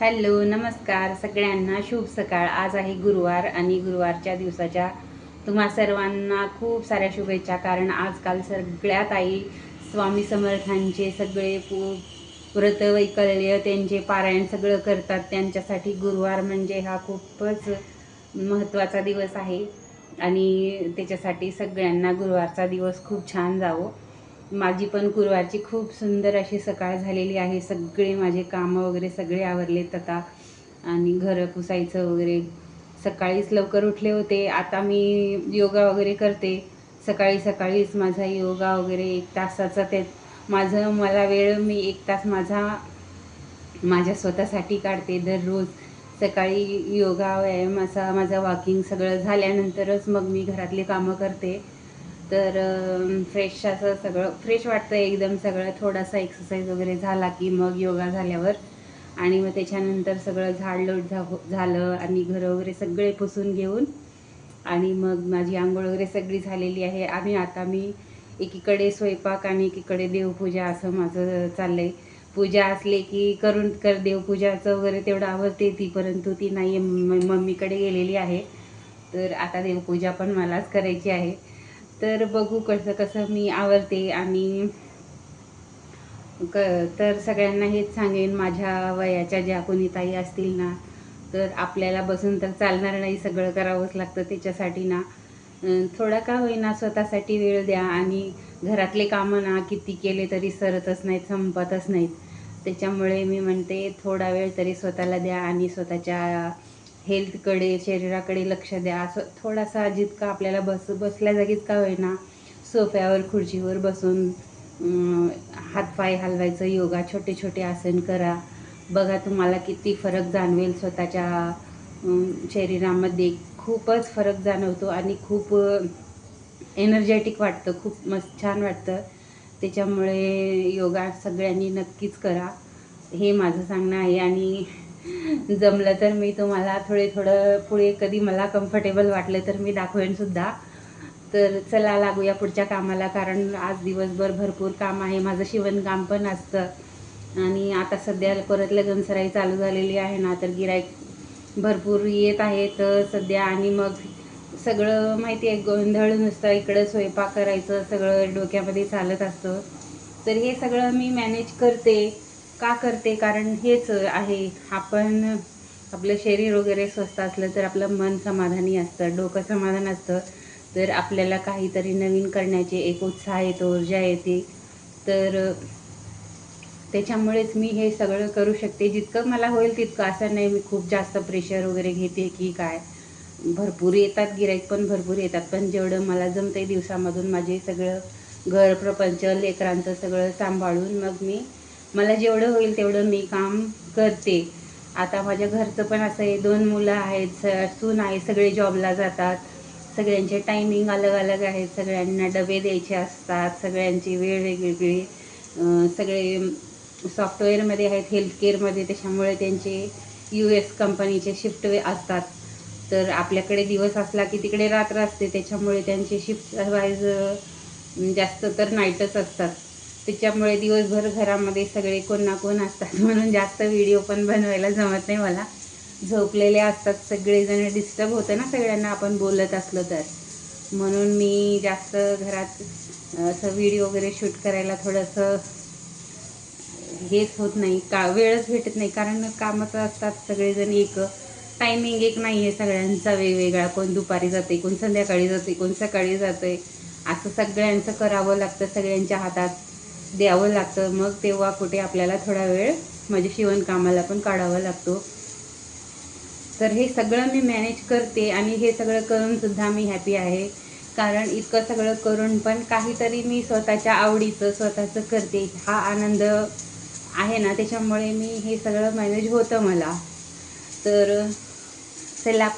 Hello नमस्कार. सगळ्यांना शुभ सकाळ. आज आहे गुरुवार आणि गुरुवारच्या दिवसाच्या तुम्हा सर्वांना खूप साऱ्या शुभेच्छा. कारण आजकाल सगळ्यात आई स्वामी समर्थांचे सगळे पु व्रत वैकल्य त्यांचे पारायण सगळं करतात. त्यांच्यासाठी गुरुवार म्हणजे हा खूपच महत्त्वाचा दिवस आहे. आणि त्याच्यासाठी सगळ्यांना गुरुवारचा दिवस खूप छान जावो. माझी पण गुरुवारची खूप सुंदर अशी सकाळ झालेली आहे. सगळे माझे कामं वगैरे सगळे आवरलेत आता. आणि घरं पुसायचं वगैरे. सकाळीच लवकर उठले होते. आता मी योगा वगैरे करते. सकाळी सकाळीच माझा योगा वगैरे एक तासाचा ते माझं मला वेळ मी एक तास माझा माझ्या स्वतःसाठी काढते दररोज. सकाळी योगा व्यायाम असा माझा वॉकिंग सगळं झाल्यानंतरच मग मी घरातले कामं करते. तर फ्रेश असं सगळं फ्रेश वाटतं एकदम सगळं. थोडासा एक्सरसाइज वगैरे झाला की मग योगा झाल्यावर. आणि मग त्याच्यानंतर सगळं झाडलोट झा झालं आणि घरं वगैरे सगळे पुसून घेऊन. आणि मग माझी आंघोळ वगैरे सगळी झालेली आहे. आम्ही आता मी एकीकडे स्वयंपाक आणि एकीकडे देवपूजा असं माझं चाललं आहे पूजा असले की करून कर देवपूजाचं वगैरे तेवढं आवडते ती परंतु ती नाही मम्मीकडे गेलेली आहे. तर आता देवपूजा पण मलाच करायची आहे. तर बघू कसं कसं मी आवडते आणि क तर सगळ्यांना हेच सांगेन माझ्या वयाच्या ज्या कोणी ताई असतील ना तर आपल्याला बसून तर चालणार नाही सगळं करावंच लागतं त्याच्यासाठी ना. थोडा का होईना स्वतःसाठी वेळ द्या आणि घरातले कामं ना किती केले तरी सरतच नाहीत संपतच नाहीत. त्याच्यामुळे मी म्हणते थोडा वेळ तरी स्वतःला द्या आणि स्वतःच्या हेल्थकडे शरीराकडे लक्ष द्या. असं थोडासा जितका आपल्याला बस बसल्या जागीच का होईना सोफ्यावर खुर्चीवर बसून हातपाय हलवायचं योगा छोटे छोटे आसन करा. बघा तुम्हाला किती फरक जाणवेल स्वतःच्या शरीरामध्ये. खूपच फरक जाणवतो आणि खूप एनर्जेटिक वाटतं. खूप मस्त छान वाटतं. त्याच्यामुळे योगा सगळ्यांनी नक्कीच करा. हे माझं सांगणं आहे आणि जमलं तर मी तुम्हाला थोडे थोडं पुढे कधी मला कम्फर्टेबल वाटलं तर मी दाखवेन सुद्धा. तर चला लागूया पुढच्या कामाला कारण आज दिवसभर भरपूर काम आहे. माझं शिवणकाम पण असतं. आणि आता सध्या परत लग्नसराई चालू झालेली आहे ना तर गिराईक भरपूर येत आहेत सध्या आणि मग सगळं माहिती आहे गोंधळ नुसतं इकडं स्वयंपाक करायचं सगळं डोक्यामध्ये चालत असतं. तर हे सगळं मी मॅनेज करते. का करते? कारण हेच आहे. आपण आपलं शरीर वगैरे स्वस्थ असलं तर आपलं मन समाधानी असतं डोकं समाधान असतं. तर आपल्याला काहीतरी नवीन करण्याचे एक उत्साह येतो ऊर्जा येते तर त्याच्यामुळेच मी हे सगळं करू शकते. जितकं मला होईल तितकं असं नाही मी खूप जास्त प्रेशर वगैरे घेते की काय? भरपूर येतात गिराईक पण भरपूर येतात. पण जेवढं मला जमतं दिवसामधून माझे सगळं घर प्रपंच लेकरांचं सगळं सांभाळून मग मी मला जेवढं होईल तेवढं मी काम करते. आता माझ्या घरचं पण असं आहे दोन मुलं आहेत स सून आहे सगळे जॉबला जातात. सगळ्यांचे टायमिंग अलग अलग आहेत सगळ्यांना डबे द्यायचे असतात सगळ्यांची वेळ वेगवेगळी. सगळे सॉफ्टवेअरमध्ये आहेत हेल्थकेअरमध्ये त्याच्यामुळे त्यांचे यू एस कंपनीचे शिफ्ट असतात. तर आपल्याकडे दिवस असला की तिकडे रात्र असते त्याच्यामुळे त्यांचे शिफ्ट वाईज जास्त तर नाईटच असतात. त्याच्यामुळे दिवसभर घरामध्ये सगळे कोण ना कोण असतात. म्हणून जास्त व्हिडिओ पण बनवायला जमत नाही मला. झोपलेले असतात सगळेजण. डिस्टर्ब होतं ना सगळ्यांना आपण बोलत असलो तर. म्हणून मी जास्त घरात असं व्हिडिओ वगैरे शूट करायला थोडंसं हेच होत नाही. का वेळच भेटत नाही. कारण कामाचं असतात सगळेजण एक. टायमिंग एक नाही आहे सगळ्यांचा वेगवेगळा. कोण दुपारी जाते कोण संध्याकाळी जाते कोण सकाळी जाते असं सगळ्यांचं करावं लागतं सगळ्यांच्या हातात. द्यावं लागतं. मग तेव्हा कुठे आपल्याला थोडा वेळ माझ्या शिवणकामाला पण काढावा लागतो. तर हे सगळं मी मॅनेज करते आणि हे सगळं करूनसुद्धा मी हॅपी आहे. कारण इतकं सगळं करून पण काहीतरी मी स्वतःच्या आवडीचं स्वतःचं करते. हा आनंद आहे ना त्याच्यामुळे मी हे सगळं मॅनेज होतं मला. तर चला.